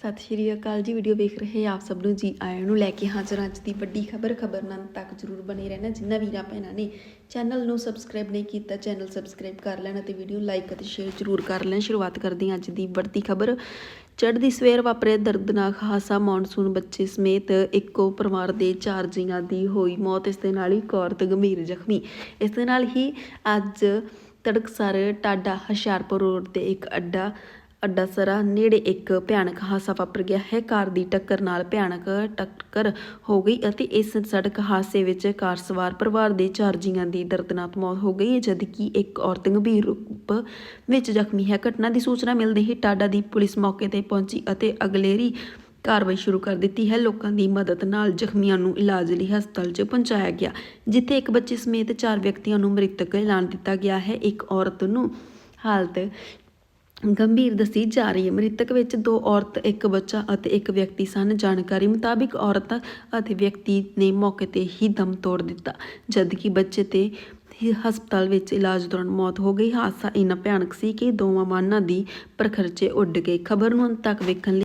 ਸਤਿ ਸ਼੍ਰੀ ਅਕਾਲ ਜੀ ਵੀਡੀਓ ਵੇਖ ਰਹੇ ਆਪ ਸਭ ਨੂੰ। ਜੀ ਆਇਆਂ ਨੂੰ ਲੈ ਕੇ ਹਾਜ਼ਰ ਅੱਜ ਦੀ ਵੱਡੀ ਖਬਰ। ਖਬਰ ਨਾਲ ਤੱਕ ਜਰੂਰ ਬਣੇ ਰਹਿਣਾ, ਜਿੰਨਾ ਵੀਰਾਂ ਭੈਣਾਂ ਨੇ ਚੈਨਲ ਨੂੰ ਸਬਸਕ੍ਰਾਈਬ ਨਹੀਂ ਕੀਤਾ, ਚੈਨਲ ਸਬਸਕ੍ਰਾਈਬ ਕਰ ਲੈਣਾ ਤੇ ਵੀਡੀਓ ਲਾਈਕ ਅਤੇ ਸ਼ੇਅਰ ਜਰੂਰ ਕਰ ਲੈਣ। ਸ਼ੁਰੂਆਤ ਕਰਦੇ ਹਾਂ ਅੱਜ ਦੀ ਵੱਡੀ ਖਬਰ। ਚੜ੍ਹਦੀ ਸਵੇਰ ਵਾਪਰੇ ਦਰਦਨਾਕ ਹਾਸਾ ਮੌਨਸੂਨ ਬੱਚੇ ਸਮੇਤ ਇੱਕੋ ਪਰਿਵਾਰ ਦੇ ਚਾਰ ਜੀਆਂ ਦੀ ਹੋਈ ਮੌਤ, ਇਸ ਦੇ ਨਾਲ ਹੀ ਇੱਕ ਔਰਤ ਗੰਭੀਰ ਜ਼ਖਮੀ। ਇਸ ਦੇ ਨਾਲ ਹੀ ਅੱਜ ਤੜਕਸਰ ਟਾਡਾ ਹੁਸ਼ਿਆਰਪੁਰ ਰੋਡ ਤੇ ਇੱਕ ਅੱਡਾ ਅੱਡਾ ਸਰਾ ਨੇੜੇ ਇੱਕ ਭਿਆਨਕ ਹਾਦਸਾ ਵਾਪਰ ਗਿਆ ਹੈ। ਕਾਰ ਦੀ ਟੱਕਰ ਨਾਲ ਭਿਆਨਕ ਟੱਕਰ ਹੋ ਗਈ ਅਤੇ ਇਸ ਸੜਕ ਹਾਦਸੇ ਵਿੱਚ ਕਾਰ ਸਵਾਰ ਪਰਿਵਾਰ ਦੇ ਚਾਰ ਜੀਆਂ ਦੀ ਦਰਦਨਾਕ ਮੌਤ ਹੋ ਗਈ ਜਦਕਿ ਇੱਕ ਔਰਤ ਗੰਭੀਰ ਰੂਪ ਵਿੱਚ ਜ਼ਖਮੀ ਹੈ। ਘਟਨਾ ਦੀ ਸੂਚਨਾ ਮਿਲਦੇ ਹੀ ਟਾਡਾ ਦੀ ਪੁਲਿਸ ਮੌਕੇ ਤੇ ਪਹੁੰਚੀ ਅਤੇ ਅਗਲੇਰੀ ਕਾਰਵਾਈ ਸ਼ੁਰੂ ਕਰ ਦਿੱਤੀ ਹੈ। ਲੋਕਾਂ ਦੀ ਮਦਦ ਨਾਲ ਜ਼ਖਮੀਆਂ ਨੂੰ ਇਲਾਜ ਲਈ ਹਸਪਤਾਲ 'ਚ ਪਹੁੰਚਾਇਆ ਗਿਆ, ਜਿੱਥੇ ਇੱਕ ਬੱਚੇ ਸਮੇਤ ਚਾਰ ਵਿਅਕਤੀਆਂ ਨੂੰ ਮ੍ਰਿਤਕ ਐਲਾਨ ਦਿੱਤਾ ਗਿਆ ਹੈ। ਇੱਕ ਔਰਤ ਨੂੰ ਹਾਲਤ ਗੰਭੀਰ ਦੱਸੀ ਜਾ ਰਹੀ ਹੈ। ਮ੍ਰਿਤਕ ਵਿੱਚ ਦੋ ਔਰਤ, ਇੱਕ ਬੱਚਾ ਅਤੇ ਇੱਕ ਵਿਅਕਤੀ ਸਨ। ਜਾਣਕਾਰੀ ਮੁਤਾਬਿਕ ਔਰਤ ਅਤੇ ਵਿਅਕਤੀ ਨੇ ਮੌਕੇ ਤੇ ਹੀ ਦਮ ਤੋੜ ਦਿੱਤਾ, ਜਦਕਿ ਬੱਚੇ ਤੇ ਹਸਪਤਾਲ ਵਿੱਚ ਇਲਾਜ ਦੌਰਾਨ ਮੌਤ ਹੋ ਗਈ। ਹਾਦਸਾ ਇੰਨਾ ਭਿਆਨਕ ਸੀ ਕਿ ਦੋਵਾਂ ਵਾਹਨਾਂ ਦੀ ਪ੍ਰਖਰਚੇ ਉੱਡ ਗਏ। ਖਬਰ ਨੂੰ ਅੰਤ ਤੱਕ ਵੇਖਣ ਲਈ